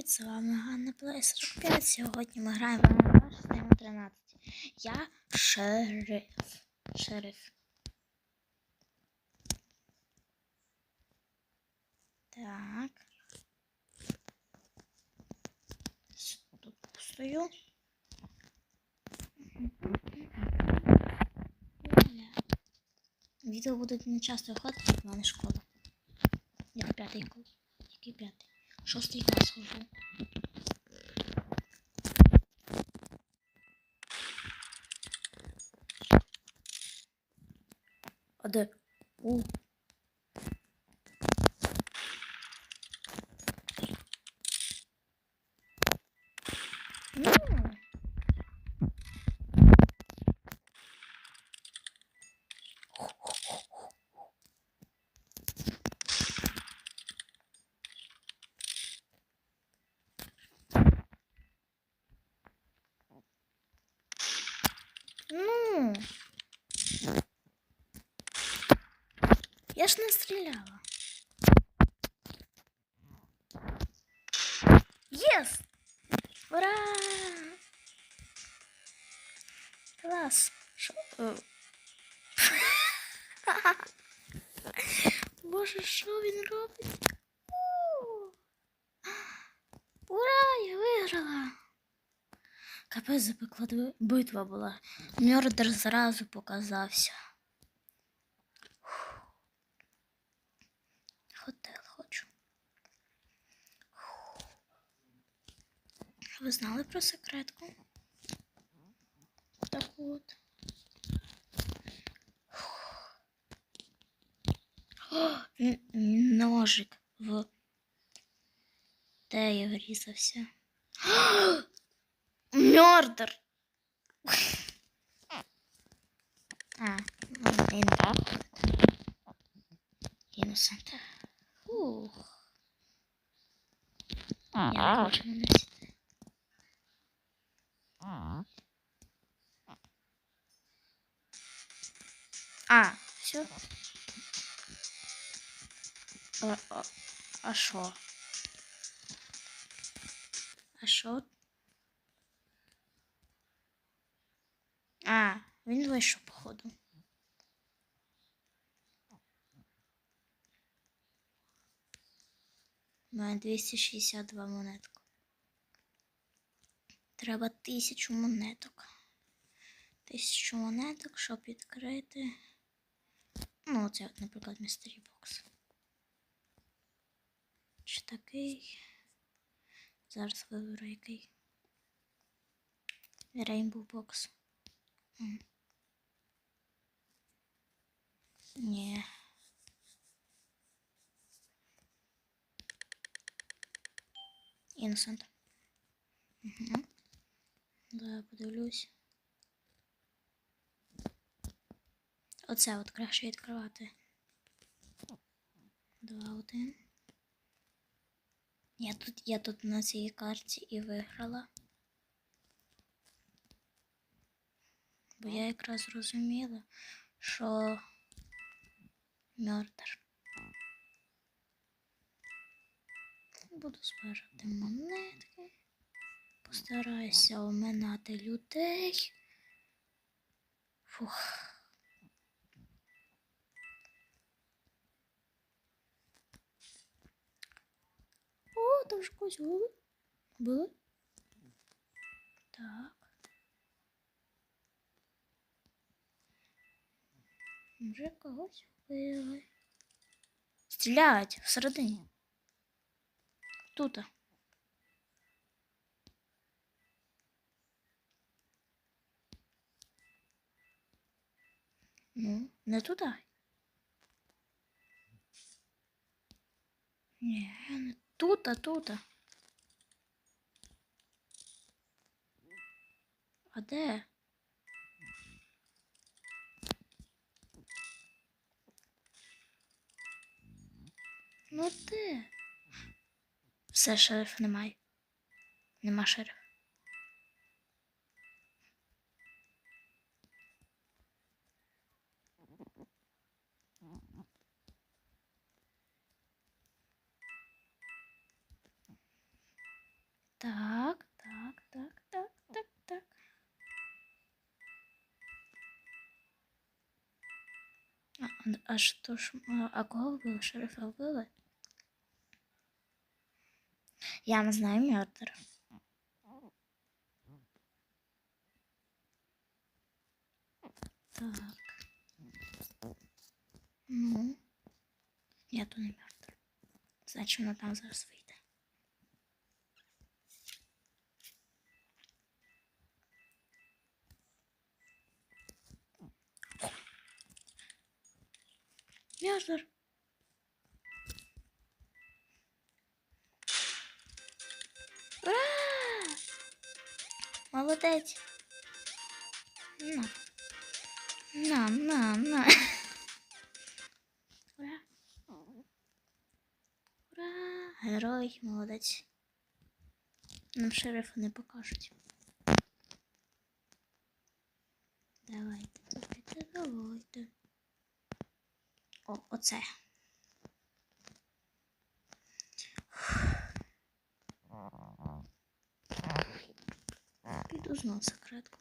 Привіт, з вами Ганна Плей 45. Сьогодні ми граємо в Амагаш систему 13. Я шериф. Шериф. Так. Тут постою. Відео будуть не часто виходити, в мене школа. Я п'ятий клас. Який п'ятий? Шостий клас хожу. А де? У. Я ж не стріляла. Єс! Ура! Клас! Шо? е. Боже, що він робить? У! Ура! Я виграла! Капець запекла диви- битва була. Мьордер зразу показався. Ви знали про секретку? Таку от. Фух. О, н- ножик в те я врізався. Мёрдер. А, він так. Іносент. Ух. Я не хочу наносити. А, все. А, що? А що? А, він вийшов, походу. Мене 262 монеток. Треба тисячу монеток. Тисячу монеток, щоб відкрити. Ну, це, от, наприклад, містері бокс. Чи такий? Зараз виберу який. Rainbow Box. М. Ні. Innocent. Угу. Да, я подивлюсь. Оце от краще відкривати. Два, один. Я тут, я тут на цій карті і виграла. Бо я якраз зрозуміла, що мертер. Буду збирати монетки. Постараюся оминати людей. Фух. О, там ж когось були. Були? Так. Вже когось вбили. Стріляють всередині. Тут. Ну, не туди. Ні, не тут, а тут. А де? Ну де? Все, шериф немає. Нема шериф. Так, так, так, так, так, так. А, а- а що ж, а, а кого вбили? Шерифа вбили? Я не знаю мертвер. Так. Ну. Я то не мертвер. Значить, вона там зараз вийде. Мертвер. Ура! Молодець. На. На, на, на. Ура. Ура! Герой, молодець. Нам шерифа не покажуть. Давайте, давайте, давайте. О, оце. Піду знову секретку.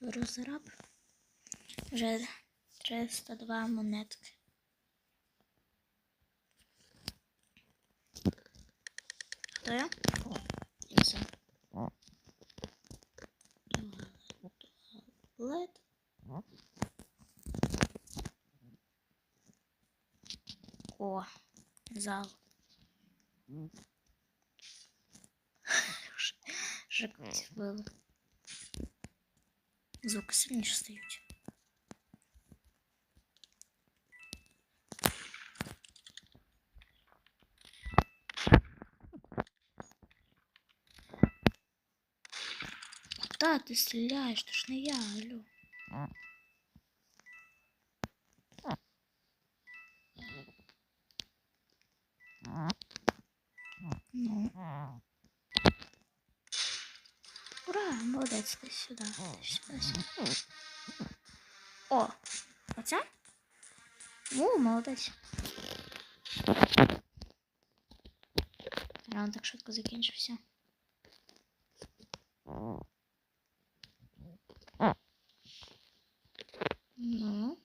Розраб. Вже 302 монетки. Хто я? О, зал. Жекать было. Звуки сильніше стають. Куда ты стреляешь? Ты ж не я, алло. Ну. Ура, молодець, ти сюди, сюди, сюди. О, оце? О, молодець. Раунд так швидко закінчився. Ну.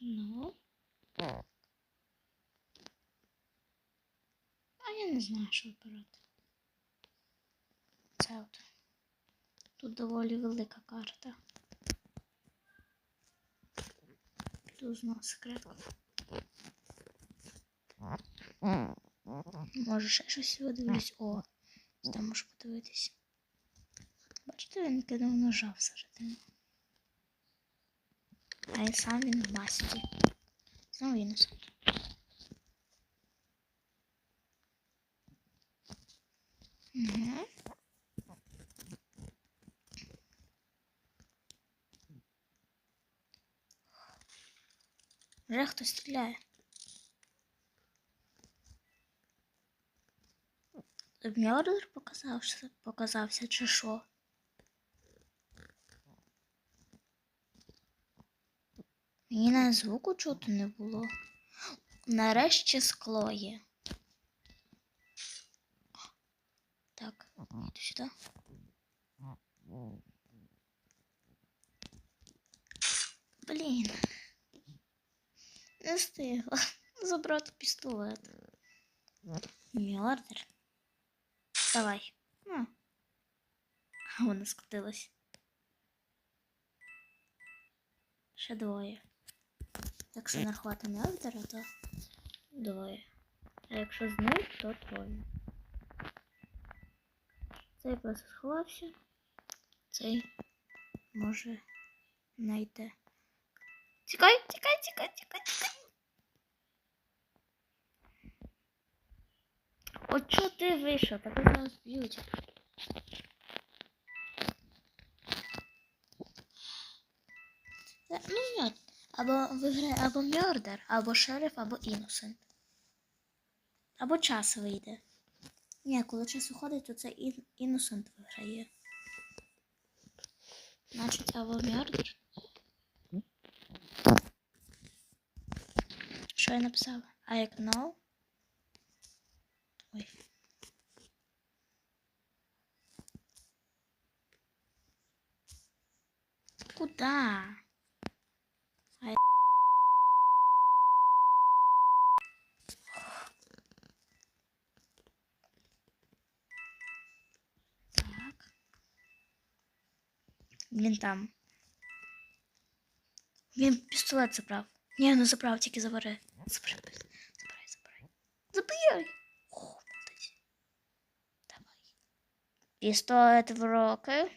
Ну. А я не знаю, що вибирати. Це от. Тут доволі велика карта. Піду знову секретку. Може ще щось видивлюсь. О, там можу подивитись. Бачите, він кидав ножа всередину. А і сам він в масці. Знову він сам. Угу. Вже хтось стріляє. Мьордер показався, показався чи що? Мені на звуку чути не було. Нарешті скло є. Так, іду сюди. Блін. Не встигла забрати пістолет. Мьордер. Давай. А вона скотилась. Ще двоє. Якщо нарахувати Мьордера, то двоє. А якщо з ним, то троє. Цей просто сховався. Цей може знайти. Тікай, тікай, тікай, тікай, тікай. От чого ти вийшов? Тебе зараз б'ють. Це, ну, ні. Або виграє або Мьордер, або шериф, або іносент. Або час вийде. Ні, коли час виходить, то це ін- іносент виграє. Значить, або Мьордер. що я написала? I know. Ой. Куда? I... Так. Він там. Він пістолет забрав. Ні, не забрав, тільки забери. Забери, забирай, забирай. Забирай. О, молодець. Давай. Пістолет в руки.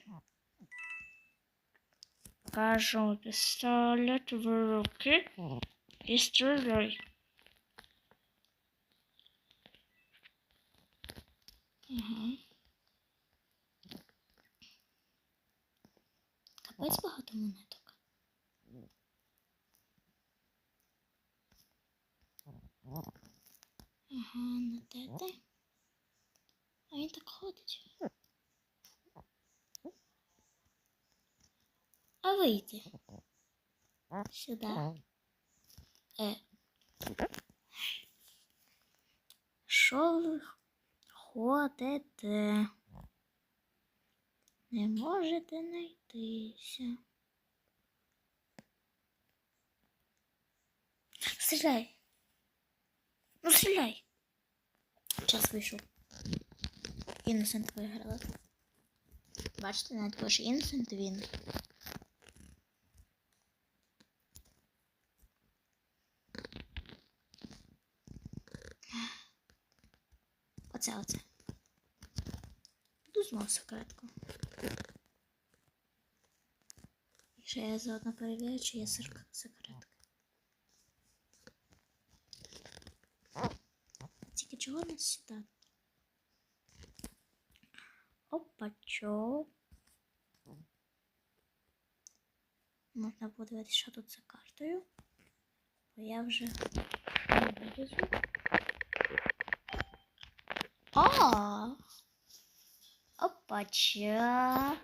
Кажу, пістолет в руки. І стріляй. Капець багато монеток. Ага, на те. А він так ходить. А вийти. Сюди. Е. Що ви ходите? Не можете знайтися. Стріляй. Ну, стріляй. Час вийшов. Іннесент виграла. Бачите, навіть більше іннесент він. Буду знову секретку. Ще я заодно перевірю, чи є сер- секретка. Тільки чого не сюди? Опачо. Можна подивитися, що тут за картою. Бо я вже не вилізу. А! Опача.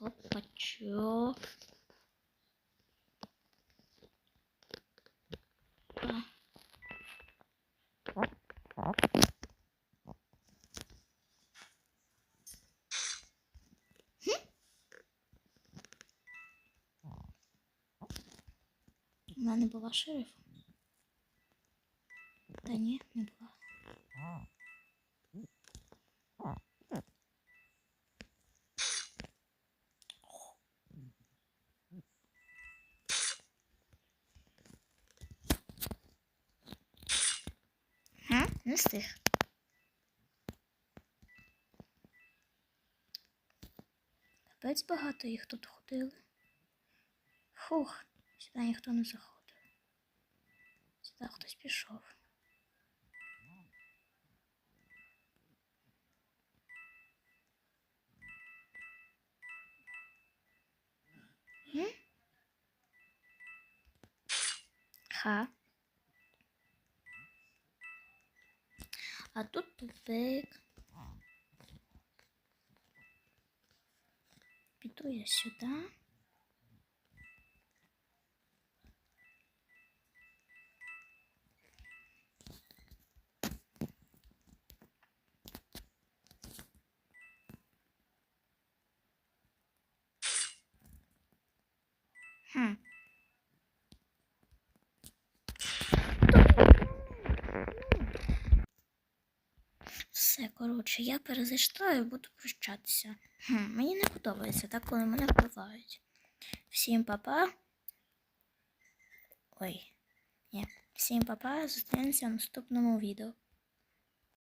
Опачо. А. Вона не була шерифом. Встиг. Капець багато їх тут ходили. Фух, сюди ніхто не заходив. Сюди хтось пішов. Ха. А тут тупик. Піду я сюди. Хм. Все, коротше, я перезайшла і буду прощатися. Хм, мені не подобається так, коли мене вбивають. Всім папа. Ой. Ні. Всім папа. Зустрінемося в наступному відео.